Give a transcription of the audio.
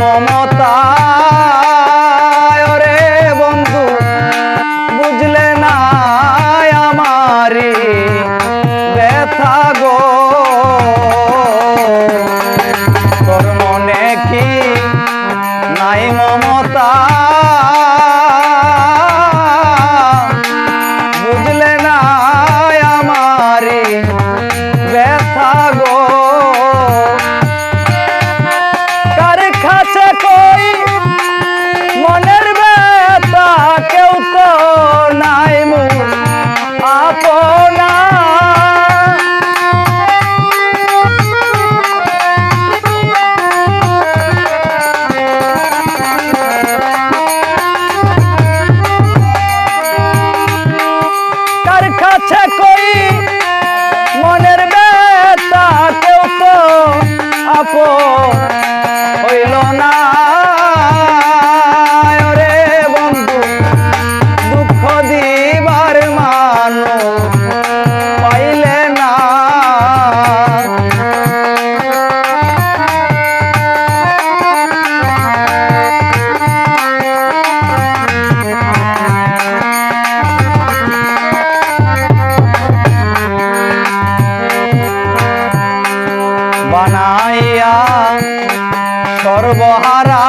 মমতা রে বন্ধু বুঝলে না আমারি ব্যথা সর্বহারা।